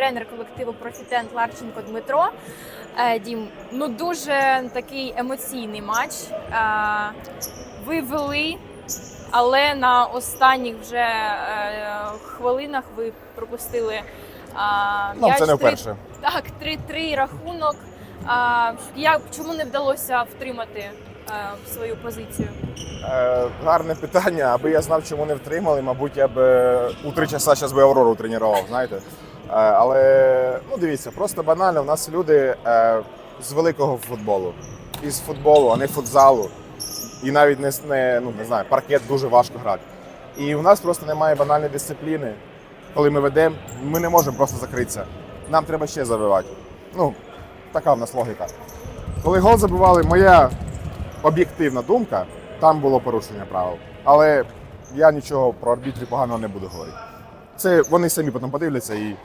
тренер колективу Профітент Ларченко Дмитро. Е, Дім, ну дуже такий емоційний матч. Е, Ви вели, але на останніх вже е, хвилинах ви пропустили. е, Ну, це не вперше. Так, 3-3 рахунок. А, як, чому не вдалося втримати свою позицію? Е, гарне питання. Аби я знав, чому не втримали, мабуть, я б у три часа зараз би Аврору тренував, знаєте. Е, але ну дивіться, просто банально, в нас люди е, з великого футболу, із футболу, а не футзалу. І навіть не, не, ну, не знаю, паркет дуже важко грати. І у нас просто немає банальної дисципліни. Коли ми ведемо, ми не можемо просто закритися. Нам треба ще забивати. Ну, така в нас логіка. Коли гол забивали, моя об'єктивна думка, там було порушення правил. Але я нічого про арбітрів поганого не буду говорити. Це вони самі потім подивляться і